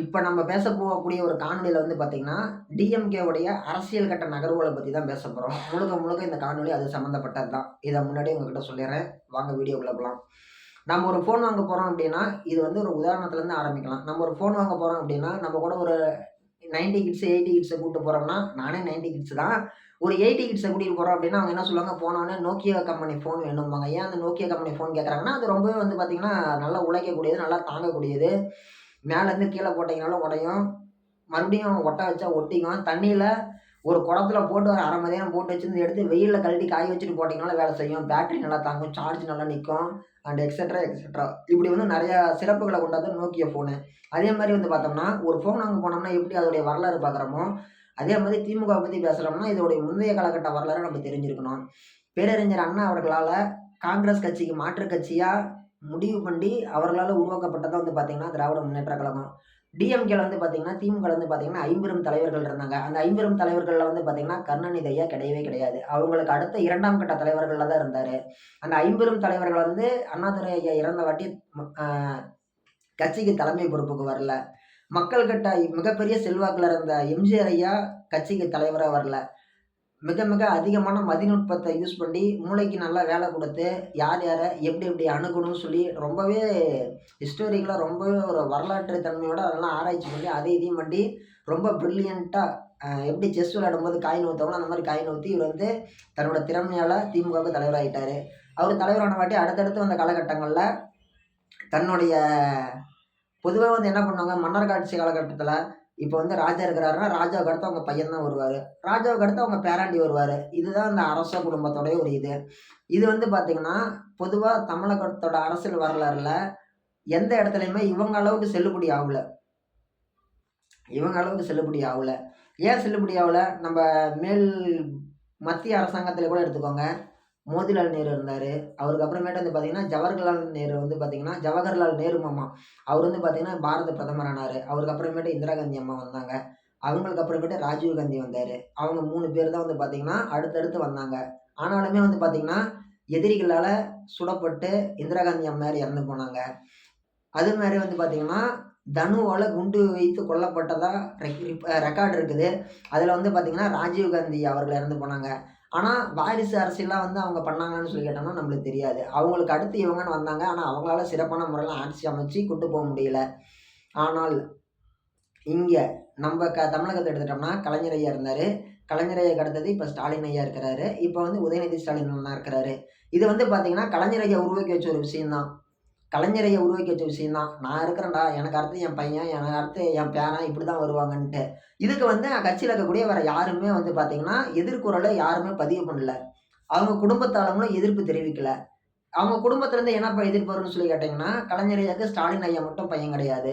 இப்போ நம்ம பேச போகக்கூடிய ஒரு காணொலியில் வந்து பார்த்தீங்கன்னா டிஎம்கேவுடைய அரசியல் கட்ட நகர்வுகளை பற்றி தான் பேச போகிறோம் முழுக்க முழுக்க இந்த காணொலி அது சம்மந்தப்பட்டது தான். இதை முன்னாடி உங்ககிட்ட சொல்லிடுறேன். வாங்க வீடியோக்குள்ள போகலாம் நம்ம ஒரு ஃபோன் வாங்க போகிறோம் அப்படின்னா இது வந்து ஒரு உதாரணத்துலேருந்து ஆரம்பிக்கலாம். நம்ம ஒரு ஃபோன் வாங்க போகிறோம் அப்படின்னா நம்ம கூட ஒரு நைன்டி கிட்ஸ் எயிட்டி கிட்ஸை கூப்பிட்டு போகிறோம்னா நானே நைன்டி கிட்ஸ் தான். ஒரு எயிட்டி கிட்ஸை கூட்டிகிட்டு போகிறோம் அப்படின்னா அவங்க என்ன சொல்லுவாங்க? போனோடனே நோக்கியா கம்பெனி ஃபோன் வேணும்பாங்க. ஏன் அந்த நோக்கியா கம்பெனி ஃபோன் கேட்குறாங்கன்னா அது ரொம்பவே வந்து பார்த்திங்கன்னா நல்லா உழைக்கக்கூடியது நல்லா தாங்கக்கூடியது. மேலேருந்து கீழே போட்டிங்கனாலும் உடையும். மறுபடியும் ஒட்ட வச்சா ஒட்டிக்கும். தண்ணியில் ஒரு குடத்துல போட்டு ஒரு அரை நேரம் போட்டு வச்சிருந்து எடுத்து வெயிலில் கழட்டி காய வச்சுட்டு போட்டிங்கனாலும் வேலை செய்யும். பேட்டரி நல்லா தாங்கும் சார்ஜ் நல்லா நிற்கும் அண்ட் எக்ஸட்ரா எக்ஸெட்ரா இப்படி வந்து நிறையா சிறப்புகளை கொண்டாது நோக்கிய ஃபோனு அதே மாதிரி வந்து பார்த்தோம்னா ஒரு ஃபோன் அங்கே போனோம்னா எப்படி அதோடைய வரலாறு பார்க்குறோமோ அதே மாதிரி திமுக பற்றி பேசுகிறோம்னா இதோடைய முந்தைய காலகட்ட வரலாறு நம்ம தெரிஞ்சிருக்கணும். பேரறிஞர் அண்ணா அவர்களால் காங்கிரஸ் கட்சிக்கு மாற்று கட்சியாக முடிவு பண்ணி அவர்களால் உருவாக்கப்பட்டதாக வந்து பார்த்தீங்கன்னா திராவிட முன்னேற்ற கழகம். டிஎம்கேல வந்து பார்த்தீங்கன்னா திமுக வந்து பார்த்தீங்கன்னா ஐம்பெரும் தலைவர்கள் இருந்தாங்க. அந்த ஐம்பெரும் தலைவர்களில் வந்து பார்த்தீங்கன்னா கருணாநிதி ஐயா கிடையவே கிடையாது. அவங்களுக்கு அடுத்த இரண்டாம் கட்ட தலைவர்களில் தான் இருந்தார். அந்த ஐம்பெரும் தலைவர்கள் வந்து அண்ணாதுரை ஐயா இறந்த வாட்டி கட்சிக்கு தலைமை பொறுப்புக்கு வரல. மக்கள்கிட்ட மிகப்பெரிய செல்வாக்கில் இருந்த எம்ஜிஆர் ஐயா கட்சிக்கு தலைவராக வரல. மிக மிக அதிகமான மதிநுட்பத்தை யூஸ் பண்ணி மூளைக்கு நல்லா வேலை கொடுத்து யார் யாரை எப்படி எப்படி அணுகணும்னு சொல்லி ரொம்பவே ஹிஸ்டோரிக்கலாக ரொம்பவே ஒரு வரலாற்று தன்மையோட அதெல்லாம் ஆராய்ச்சி பண்ணி அதை இதையும் பண்ணி ரொம்ப ப்ரில்லியண்ட்டாக எப்படி செஸ் விளையாடும்போது காயின் ஊற்றவங்களோ அந்த மாதிரி காயின் ஊற்றி இவர் வந்து தன்னோட திறமையால் திமுகவுக்கு தலைவராகிட்டார் அவர் தலைவரான வாட்டி அடுத்தடுத்து வந்த காலகட்டங்களில் தன்னுடைய பொதுவாக வந்து என்ன பண்ணுவாங்க மன்னர் காட்சி காலகட்டத்தில் இப்போ வந்து ராஜா இருக்கிறாருன்னா ராஜாவுக்கு அடுத்து அவங்க பையன் தான் வருவார். ராஜாவுக்கு அடுத்து அவங்க பேராண்டி வருவார். இதுதான் இந்த அரச குடும்பத்தோடைய ஒரு இது. இது வந்து பார்த்திங்கன்னா பொதுவாக தமிழகத்தோட அரசியல் வரலாறுல எந்த இடத்துலையுமே இவங்க அளவுக்கு செல்லுபடி ஆகல. இவங்க அளவுக்கு செல்லுபடி ஆகல. ஏன் செல்லுபடி ஆகல? நம்ம மேல் மத்திய அரசாங்கத்தில் கூட எடுத்துக்கோங்க. மோதிலால் நேரு இருந்தார். அவருக்கு அப்புறமேட்டு வந்து பார்த்தீங்கன்னா ஜவஹர்லால் நேரு வந்து பார்த்தீங்கன்னா ஜவஹர்லால் நேரு மாமா. அவர் வந்து பார்த்தீங்கன்னா பாரத பிரதமர் ஆனார். அவருக்கு அப்புறமேட்டு இந்திரா காந்தி அம்மா வந்தாங்க. அவங்களுக்கு அப்புறமேட்டு ராஜீவ் காந்தி வந்தார். அவங்க மூணு பேர் தான் வந்து பார்த்தீங்கன்னா அடுத்தடுத்து வந்தாங்க. ஆனாலுமே வந்து பார்த்தீங்கன்னா எதிரிகளால் சுடப்பட்டு இந்திரா காந்தி அம்மையார் இறந்து போனாங்க. அது மாதிரி வந்து பார்த்தீங்கன்னா தனுவால் குண்டு வைத்து கொல்லப்பட்டதாக ரெக்கார்டு இருக்குது. அதில் வந்து பார்த்தீங்கன்னா ராஜீவ் காந்தி அவர்கள் இறந்து போனாங்க. ஆனால் வாரிசு அரசியலாம் வந்து அவங்க பண்ணாங்கன்னு சொல்லி கேட்டோம்னா நம்மளுக்கு தெரியாது. அவங்களுக்கு அடுத்து இவங்கன்னு வந்தாங்க. ஆனால் அவங்களால சிறப்பான முறையில் ஆட்சி அமைச்சு கொண்டு போக முடியல. ஆனால் இங்கே நம்ம க தமிழகத்தை எடுத்துட்டோம்னா கலைஞர் ஐயா இருந்தார். கலைஞர் ஐயாக்கு அடுத்தது இப்போ ஸ்டாலின் ஐயா இருக்கிறாரு. இப்போ வந்து உதயநிதி ஸ்டாலின் அண்ணா இருக்கிறாரு. இது வந்து பார்த்தீங்கன்னா கலைஞர் ஐயா உருவாக்கி வச்ச ஒரு விஷயம்தான். கலைஞரையை உருவாக்கி வச்ச விஷயம்தான். நான் இருக்கிறேன்டா எனக்கு அடுத்து என் பையன் எனக்கு அடுத்து என் பேரன் இப்படி தான் வருவாங்கன்ட்டு. இதுக்கு வந்து கட்சியில் இருக்கக்கூடிய வேற யாருமே வந்து பார்த்தீங்கன்னா எதிர்குறலை யாருமே பதிவு பண்ணல. அவங்க குடும்பத்தாளங்களும் எதிர்ப்பு தெரிவிக்கல. அவங்க குடும்பத்திலேருந்து என்னப்பா எதிர்ப்பு வரும்னு சொல்லி கேட்டிங்கன்னா கலைஞர் ஸ்டாலின் ஐயா மட்டும் பையன் கிடையாது.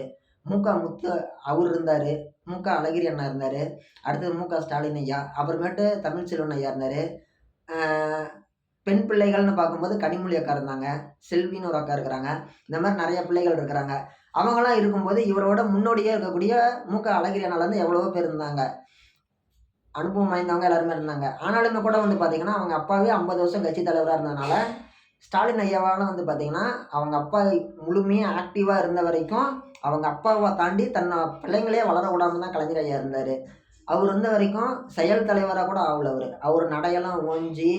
மூகா முத்து அவர் இருந்தார். மூகா அழகிரி அண்ணா இருந்தார். அடுத்தது மூகா ஸ்டாலின் ஐயா. அப்புறமேட்டு தமிழ்ச்செல்வன் ஐயா இருந்தார். பெண் பிள்ளைகள்னு பார்க்கும்போது கனிமொழி அக்கா இருந்தாங்க செல்வின்னு ஒரு அக்கா இருக்கிறாங்க இந்த மாதிரி நிறைய பிள்ளைகள் இருக்கிறாங்க. அவங்களாம் இருக்கும்போது இவரோட முன்னோடியே இருக்கக்கூடிய மூக்க அழகிரி அண்ணாலேருந்து எவ்வளவோ பேர் இருந்தாங்க. அனுபவம் வாய்ந்தவங்க எல்லாருமே இருந்தாங்க. ஆனாலுமே கூட வந்து பார்த்தீங்கன்னா அவங்க அப்பாவே ஐம்பது வருஷம் கட்சி தலைவராக இருந்ததுனால ஸ்டாலின் ஐயாவால் வந்து பார்த்தீங்கன்னா அவங்க அப்பா முழுமையாக ஆக்டிவாக இருந்த வரைக்கும் அவங்க அப்பாவை தாண்டி தன்னை பிள்ளைங்களே வளர விடாம தான் கலைஞர் ஐயா இருந்தார். அவர் இருந்த வரைக்கும் செயல் தலைவராக கூட ஆகல அவர். அவர் நடையெல்லாம் ஓஞ்சி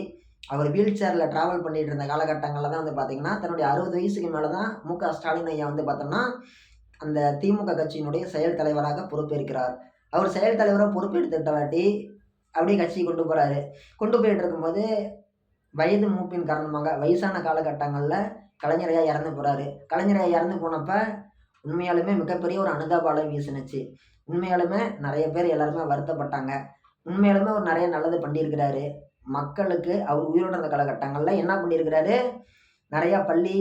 அவர் வீல் சேரில் ட்ராவல் பண்ணிகிட்டு இருந்த காலகட்டங்களில் தான் வந்து பார்த்தீங்கன்னா தன்னுடைய அறுபது வயசுக்கு மேலே தான் மு க ஸ்டாலின் ஐயா வந்து பார்த்தோம்னா அந்த திமுக கட்சியினுடைய செயல் தலைவராக பொறுப்பேற்கிறார். அவர் செயல் தலைவராக பொறுப்பெடுத்துட்ட வாட்டி அப்படியே கட்சி கொண்டு போகிறாரு கொண்டு போயிட்டு இருக்கும்போது வயது மூப்பின் காரணமாக வயசான காலகட்டங்களில் கலைஞரையாக இறந்து போகிறாரு கலைஞரையாக இறந்து போனப்ப உண்மையாலுமே மிகப்பெரிய ஒரு அனுதாபாலை வீசுனுச்சு. உண்மையாலுமே நிறைய பேர் எல்லாருமே வருத்தப்பட்டாங்க. உண்மையாலுமே அவர் நிறைய நல்லது பண்ணியிருக்கிறாரு. மக்களுக்கு அவர் உயிரோட இருந்த காலகட்டங்களில் என்ன பண்ணியிருக்கிறாரு? நிறையா பள்ளி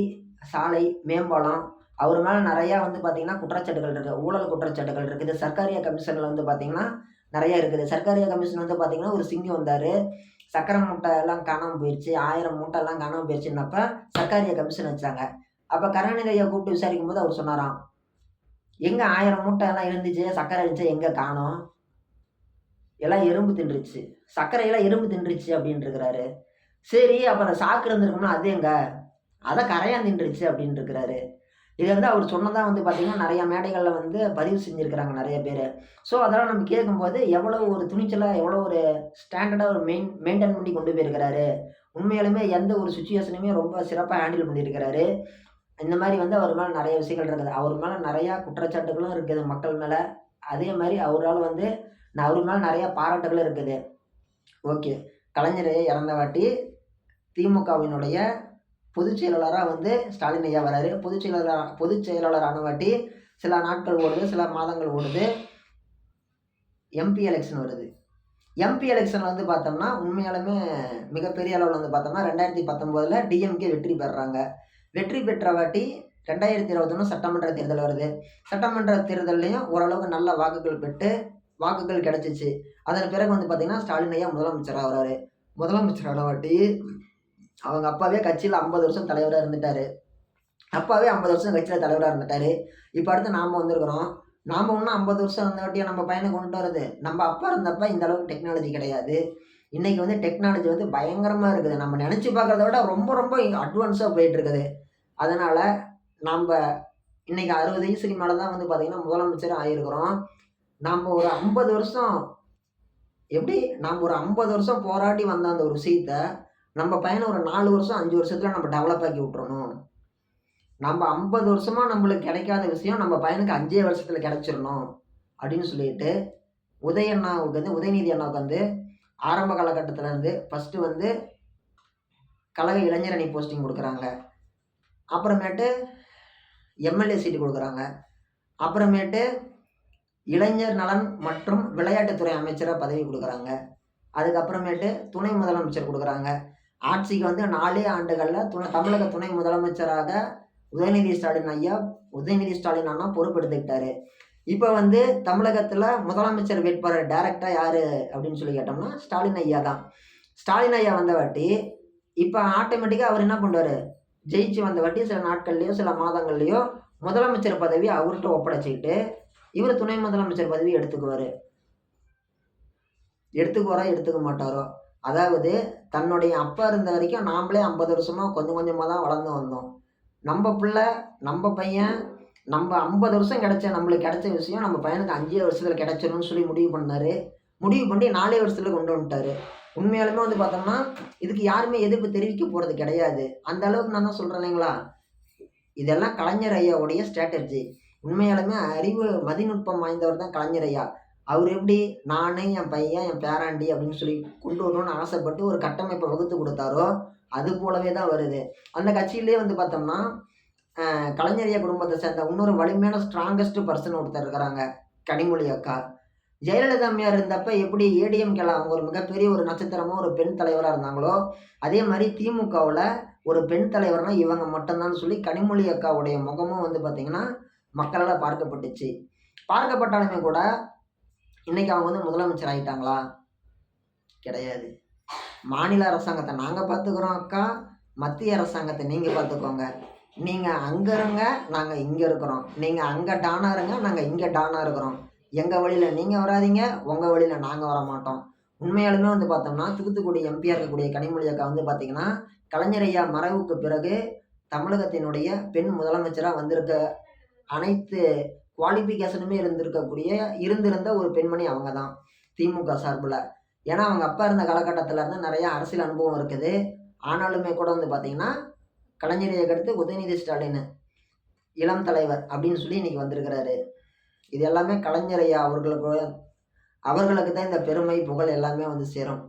சாலை மேம்பாலம் அவர் மேலே நிறையா வந்து பார்த்திங்கன்னா குற்றச்சாட்டுகள் இருக்குது ஊழல் குற்றச்சாட்டுகள் இருக்குது சர்க்காரிய கமிஷனில் வந்து பார்த்திங்கன்னா நிறையா இருக்குது. சர்க்காரியா கமிஷன் வந்து பார்த்திங்கன்னா ஒரு சிங்கம் வந்தார். சக்கரை மூட்டை எல்லாம் காணாமல் போயிடுச்சு ஆயிரம் மூட்டை எல்லாம் காணாமல் போயிடுச்சுன்னப்ப சர்க்காரிய கமிஷன் வச்சாங்க. அப்போ கருணாநிதியை கூப்பிட்டு விசாரிக்கும் போது அவர் சொன்னாராம் எங்கே ஆயிரம் மூட்டை எல்லாம் இருந்துச்சு? சக்கரை இருந்துச்சு? எங்கே காணோம்? எல்லாம் எறும்பு தின்றுச்சு. சர்க்கரையெல்லாம் எறும்பு தின்றுச்சு அப்படின்னு இருக்கிறாரு சரி அப்போ அந்த சாக்கு இருந்திருக்கோம்னா அது எங்க? அதை கரையான் தின்றுச்சு அப்படின்னு இருக்கிறாரு இது வந்து அவர் சொன்னதாக வந்து பார்த்திங்கன்னா நிறைய மேடைகளில் வந்து பதிவு செஞ்சுருக்கிறாங்க நிறைய பேர். ஸோ அதெல்லாம் நம்ம கேட்கும்போது எவ்வளோ ஒரு துணிச்சலாக எவ்வளோ ஒரு ஸ்டாண்டர்டாக ஒரு மெயின் மெயின்டைன் பண்ணி கொண்டு போயிருக்கிறாரு. உண்மையிலுமே எந்த ஒரு சுச்சுவேஷனுமே ரொம்ப சிறப்பாக ஹேண்டில் பண்ணியிருக்கிறாரு. இந்த மாதிரி வந்து அவர் மேலே நிறைய விஷயங்கள் இருக்குது. அவர் மேலே நிறையா குற்றச்சாட்டுகளும் இருக்குது மக்கள் மேலே. அதே மாதிரி அவரால் வந்து நான் அவரு மேலே நிறையா பாராட்டுகளும் இருக்குது. ஓகே. கலைஞர் இறந்த வாட்டி திமுகவினுடைய பொதுச் செயலாளராக வந்து ஸ்டாலின் ஐயா வராரு. பொதுச் செயலாளர் பொதுச் செயலாளர் வாட்டி சில நாட்கள் ஓடுது சில மாதங்கள் ஓடுது. எம்பி எலெக்ஷன் வருது. எம்பி எலெக்ஷனில் வந்து பார்த்தோம்னா உண்மையாலுமே மிகப்பெரிய அளவில் வந்து பார்த்தோம்னா ரெண்டாயிரத்தி பத்தொம்போதில் டிஎம்கே வெற்றி பெறுறாங்க வெற்றி பெற்ற வாட்டி ரெண்டாயிரத்தி இருபத்தொன்று சட்டமன்ற தேர்தல் வருது. சட்டமன்ற தேர்தல்லையும் ஓரளவுக்கு நல்ல வாக்குகள் பெற்று வாக்குகள் கிடச்சிச்சு. அதன் பிறகு வந்து பார்த்திங்கன்னா ஸ்டாலின் ஐயா முதலமைச்சராக வராரு. முதலமைச்சரான வாட்டி அவங்க அப்பாவே கட்சியில் ஐம்பது வருஷம் தலைவராக இருந்துட்டார். அப்பாவே ஐம்பது வருஷம் கட்சியில் தலைவராக இருந்துட்டார். இப்போ அடுத்து நாம் வந்திருக்கிறோம். நாம் ஒன்றும் ஐம்பது வருஷம் இருந்த வாட்டியை நம்ம பையனை கொண்டு வரது நம்ம அப்பா இருந்தப்ப இந்த அளவுக்கு டெக்னாலஜி கிடையாது. இன்றைக்கி வந்து டெக்னாலஜி வந்து பயங்கரமாக இருக்குது. நம்ம நினச்சி பார்க்குறத விட ரொம்ப ரொம்ப அட்வான்ஸாக போயிட்டுருக்குது அதனால் நம்ம இன்றைக்கி அறுபது வயசுக்கு மேலே தான் வந்து பார்த்திங்கன்னா முதலமைச்சர் ஆகியிருக்கிறோம் நாம் ஒரு ஐம்பது வருஷம் எப்படி? நாம் ஒரு ஐம்பது வருஷம் போராட்டி வந்த அந்த ஒரு விஷயத்த நம்ம பையனை ஒரு நாலு வருஷம் அஞ்சு வருஷத்தில் நம்ம டெவலப் ஆக்கி விட்றணும் நம்ம ஐம்பது வருஷமாக நம்மளுக்கு கிடைக்காத விஷயம் நம்ம பையனுக்கு அஞ்சே வருஷத்தில் கிடைச்சிடணும் அப்படின்னு சொல்லிட்டு உதய அண்ணாவுக்கு வந்து உதயநிதி அண்ணாவுக்கு வந்து ஆரம்ப காலகட்டத்தில் இருந்து ஃபஸ்ட்டு வந்து கழக இளைஞரணி போஸ்டிங் கொடுக்குறாங்க. அப்புறமேட்டு எம்எல்ஏ சீட்டு கொடுக்குறாங்க. அப்புறமேட்டு இளைஞர் நலன் மற்றும் விளையாட்டுத்துறை அமைச்சராக பதவி கொடுக்குறாங்க. அதுக்கப்புறமேட்டு துணை முதலமைச்சர் கொடுக்குறாங்க. ஆட்சிக்கு வந்து நாலே ஆண்டுகளில் துணை தமிழக துணை முதலமைச்சராக உதயநிதி ஸ்டாலின் ஐயா உதயநிதி ஸ்டாலின் அண்ணா பொறுப்பெடுத்துக்கிட்டாரு. இப்போ வந்து தமிழகத்தில் முதலமைச்சர் வேட்பாளர் டைரக்டாக யார் அப்படின்னு சொல்லி கேட்டோம்னா ஸ்டாலின் ஐயா தான். ஸ்டாலின் ஐயா வந்த வாட்டி இப்போ ஆட்டோமேட்டிக்காக அவர் என்ன பண்ணுவார்? ஜெயிச்சு வந்த வாட்டி சில நாட்கள்லேயோ சில மாதங்கள்லையோ முதலமைச்சர் பதவி அவர்கிட்ட ஒப்படைச்சிக்கிட்டு இவர் துணை முதலமைச்சர் பதவி எடுத்துக்குவார். எடுத்துக்குவாரோ எடுத்துக்க மாட்டாரோ? அதாவது தன்னுடைய அப்பா இருந்த வரைக்கும் நாம்ளே ஐம்பது வருஷமாக கொஞ்சம் கொஞ்சமாக தான் வளர்ந்து வந்தோம். நம்ம பிள்ளை நம்ம பையன் நம்ம ஐம்பது வருஷம் கிடைச்ச நம்மளுக்கு கிடைச்ச விஷயம் நம்ம பையனுக்கு அஞ்சே வருஷத்தில் கிடைச்சிரும்னு சொல்லி முடிவு பண்ணார். முடிவு பண்ணி நாலே வருஷத்தில் கொண்டு வந்துட்டார். உண்மையாலுமே வந்து பார்த்தோம்னா இதுக்கு யாருமே எதிர்ப்பு தெரிவிக்க போகிறது கிடையாது. அந்த அளவுக்கு நான் தான் சொல்கிறேன் இல்லைங்களா? இதெல்லாம் கலைஞர் ஐயாவுடைய ஸ்ட்ராட்டஜி உண்மையாலுமே அறிவு மதிநுட்பம் வாய்ந்தவர் தான் கலைஞர் ஐயா. அவர் எப்படி நானே என் பையன் என் பேராண்டி அப்படின்னு சொல்லி கொண்டு வரணும்னு ஆசைப்பட்டு ஒரு கட்டமைப்பை வகுத்து கொடுத்தாரோ அது போலவே தான் வருது. அந்த கட்சியிலே வந்து பார்த்தோம்னா கலைஞரிய குடும்பத்தை சேர்ந்த இன்னொரு வலிமையான ஸ்ட்ராங்கஸ்ட் பர்சன் ஒருத்தர் இருக்கிறாங்க கனிமொழி அக்கா. ஜெயலலிதா அம்மையார் இருந்தப்ப எப்படி ஏடிஎம்கேல அவங்க ஒரு மிகப்பெரிய ஒரு நட்சத்திரமாக ஒரு பெண் தலைவராக இருந்தாங்களோ அதே மாதிரி திமுகவில் ஒரு பெண் தலைவர்னால் இவங்க மட்டும்தான் சொல்லி கனிமொழி அக்காவுடைய முகமும் வந்து பார்த்திங்கன்னா மக்களால் பார்க்கப்பட்டுச்சு. பார்க்கப்பட்டாலுமே கூட இன்றைக்கி அவங்க வந்து முதலமைச்சர் ஆகிட்டாங்களா கிடையாது. மாநில அரசாங்கத்தை நாங்கள் பார்த்துக்குறோம் அக்கா. மத்திய அரசாங்கத்தை நீங்கள் பார்த்துக்கோங்க. நீங்கள் அங்கே இருங்க நாங்கள் இங்கே இருக்கிறோம். நீங்கள் அங்கே டானாக இருங்க நாங்கள் இங்கே டானாக இருக்கிறோம். எங்கள் வழியில் நீங்கள் வராதிங்க உங்கள் வழியில் நாங்கள் வர மாட்டோம் உண்மையாலுமே வந்து பார்த்தோம்னா தூத்துக்குடி எம்பியாக இருக்கக்கூடிய கனிமொழி அக்கா வந்து பார்த்திங்கன்னா கலைஞர் ஐயா மறைவுக்கு பிறகு தமிழகத்தினுடைய பெண் முதலமைச்சராக வந்திருக்க அனைத்து குவாலிஃபிகேஷனுமே இருந்திருக்கக்கூடிய இருந்திருந்த ஒரு பெண்மணி அவங்க தான் திமுக சார்பில். ஏன்னா அவங்க அப்பா இருந்த காலகட்டத்தில் இருந்து நிறையா அரசியல் அனுபவம் இருக்குது. ஆனாலுமே கூட வந்து பார்த்திங்கன்னா கலைஞரை அடுத்து உதயநிதி ஸ்டாலின் இளம் தலைவர் அப்படின்னு சொல்லி இன்றைக்கி வந்திருக்கிறாரு. இது எல்லாமே கலைஞரையா அவர்களுக்கு அவர்களுக்கு தான் இந்த பெருமை புகழ் எல்லாமே வந்து சேரும்.